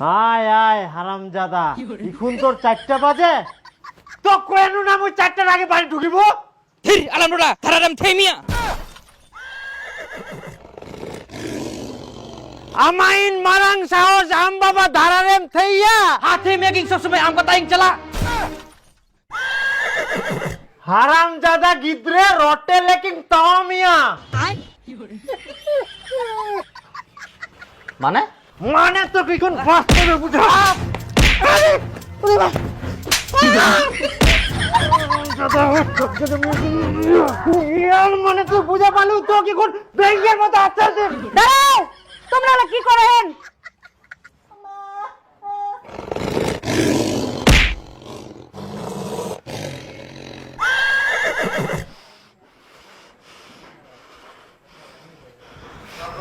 আয় আয় হারামজাদা। এখন তোর চারটা বাজে। তো কেন না আমি চারটার আগে বাড়ি ঢুকিব? থির আলামডোরা থারারাম থেমিয়া আমাইন মারাং সাহস আম বাবা ধারারেম থেইয়া হাতে মেকিং সবসময় আমকা তাইং চালা। হারামজাদা গিদ্রে রটে তামিয়া মানে? মানে তো কি কোন ফাস্ট বুঝা? মানে তো কি কোন মতো আস্তে আস্তে দাঁড়াও! তোমরা কি করেন?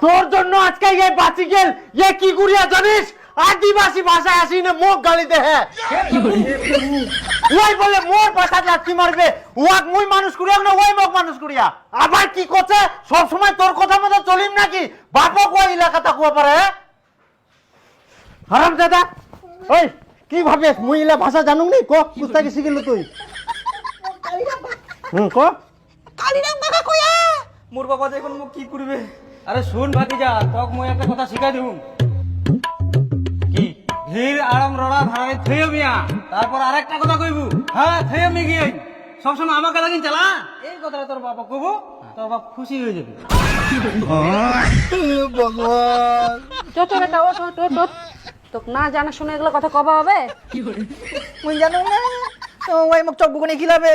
তোর জন্য আজকে এই বাঁচি গেল। এ কি করিয়া জানিস? আদিবাসী ভাষায় আসি না মুখ গালিতে হ্যাঁ। ওই বলে মোর ভাষা লাঠি মারবে। ওয়াক মুই মানুষ করিয়া না ওই মুখ মানুষ করিয়া। আবার কি করছে? সব সময় তোর কথা মতো চলিম নাকি? বাপক ওই এলাকাটা কুয়া পারে হারাম দাদা। ওই কি ভাবে মুই ইলা ভাষা জানুম নি? ক কুস্তাকি শিখিল তুই? হুম ক? কালিরাম কাকা কয়া মোর বাবা দেখুন মোক কি করবে। আরে শুন ভাতিজা তক মই একটা কথা শিখাই দিউম কি? ধীর আরাম রড়া ধারায় থেয় মিয়া। তারপর আরেকটা কথা কইবু। হ্যাঁ থেয় মি গিয়ে সবসময় আমাকে লাগিন চালা। এই কথাটা তোর বাবা কইব তোর বাপ খুশি হয়ে যাবে। চো চো বেটা ওঠ ওঠ ওঠ ওঠ তোকে না জানা শুনে এগুলো কথা কবা হবে? কি মুই জানো না। তো ওই মোক চক বুকনে খিলাবে।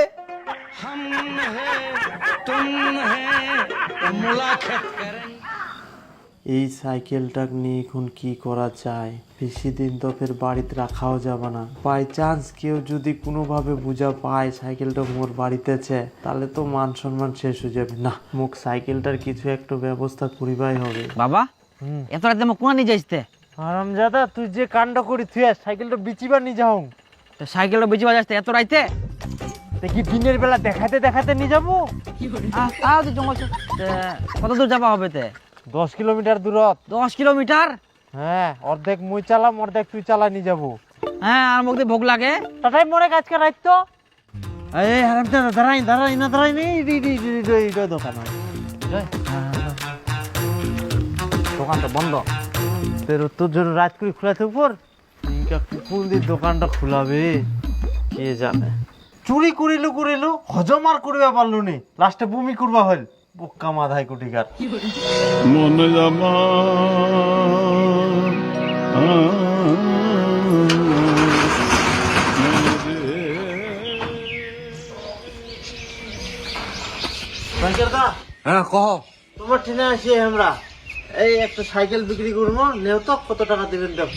এই সাইকেলটা নিয়ে এখন কি করা যায়? বেশি দিন তো ফের বাড়িতে রাখাও যাবে না। বাই চান্স কেউ যদি কোনোভাবে বুঝা পায় সাইকেলটা মোর বাড়িতেছে তাহলে তো মান সম্মান শেষ হয়ে যাবে। না মুখ সাইকেলটার কিছু একটা ব্যবস্থা করিবাই হবে। বাবা এত রাতে মোক কোনা নিয়ে যাইতে? আরামজাদা তুই যে কাণ্ড করি তুই সাইকেলটা বিচিবার নিয়ে যাও। তো সাইকেলটা বেঁচে বাজাতে এত রাইতে? দেখি দিনের বেলা দেখাতে দেখাতে নিয়ে যাব। আহ, তাও জঙ্গল কত দূর যাবা হবে তে? দশ কিলোমিটার দূরত। দশ কিলোমিটার? হ্যাঁ অর্ধেক মুই চালাম অর্ধেক তুই চালা নিয়ে যাব। হ্যাঁ আর মুখ দিয়ে ভোগ লাগে। তাটাই মনে কাজকে রাখতো এই হারামজাদা দাঁড়াই দাঁড়াই না দাঁড়াই নেই দোকান। দোকানটা বন্ধ। তোর তোর জন্য রাত করে খোলা থাকব ইনকা কুকুর দিয়ে দোকানটা খোলাবে। কে জানে? চুরি করিলু করিলু হজম আর করিবা পারলু নি লাস্টে বমি করবা হল বোকা মাধাই কুটিকার মনে জামা। হ্যাঁ কহ। তোমার ঠিনে আসি আমরা। এই একটা সাইকেল বিক্রি করব নেও তো কত টাকা দেবেন দেব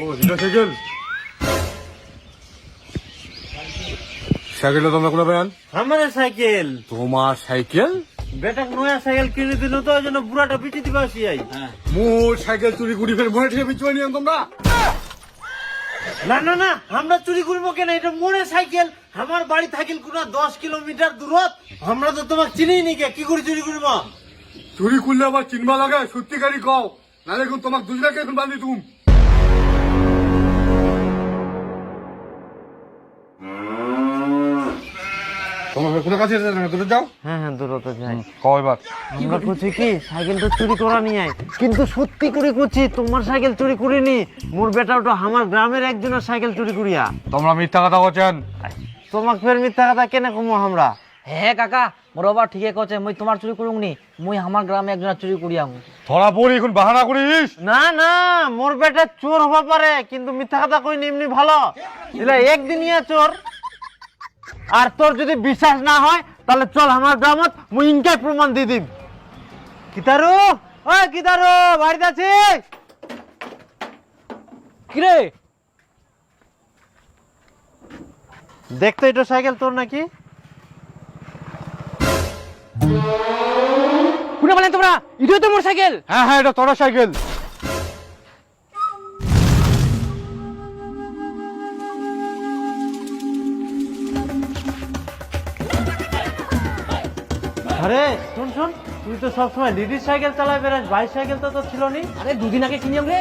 ও সাইকেল সাইকেলটা তোমরা কোথায় পেলেন আমার সাইকেল। তোমার সাইকেল? বেটা নয়া সাইকেল কিনে দিল তো ওই জন্য বুড়াটা বিচি দিবা আসি আই মোর সাইকেল চুরি করি ফের মনে থেকে বিচুয়া নিয়ে তোমরা। না না না আমরা চুরি করব কেন? এটা মোড়ে সাইকেল আমার বাড়ি থাকিল কোনা দশ কিলোমিটার দূরত। আমরা তো তোমাকে চিনি নি কে কি করে চুরি করব? চুরি করলে আবার চিনবা লাগে সত্যিকারই কও। নাহলে এখন তোমাকে দুজনাকে এখন বান্ধি তুম। তোমার কোনো কাছে দূরে যাও। হ্যাঁ হ্যাঁ দূরত যাই। কও আমরা করছি কি সাইকেলটা চুরি করা নিয়ে কিন্তু সত্যি করে করছি তোমার সাইকেল চুরি করিনি। মোর বেটা ওটা আমার গ্রামের একজনের সাইকেল চুরি করিয়া। তোমরা মিথ্যা কথা বলছেন তোমাকে ফের মিথ্যা কথা কেন কমো আমরা? হ্যাঁ কাকা মোর বাবা ঠিকই কছে মুই তোমার চুরি করুম নি মুই আমার গ্রামে একজনের চুরি করিয়াম ধরা পড়ি এখন বাহানা করিস? না না মোর বেটা চোর হবা পারে কিন্তু মিথ্যা কথা কই এমনি ভালো। এলা একদিনিয়া চোর। আর তোর যদি বিশ্বাস না হয়, তাহলে চল আমার গ্রামত, মুই ইনকে প্রমাণ দিয়ে দিম। কিতারু ও কিতারু বাড়িতে আছি? কিরে? দেখতো এটা সাইকেল তোর নাকি? শুনে বলেন তোমরা? ইডিও তো মোর সাইকেল। হ্যাঁ হ্যাঁ এটা তোর সাইকেল। আরে শুন শুন তুই তো সবসময় লেডিস সাইকেল চালাই বেড়াস বাইক সাইকেল তো তোর ছিল নি আরে দুদিন আগে কিনে রে।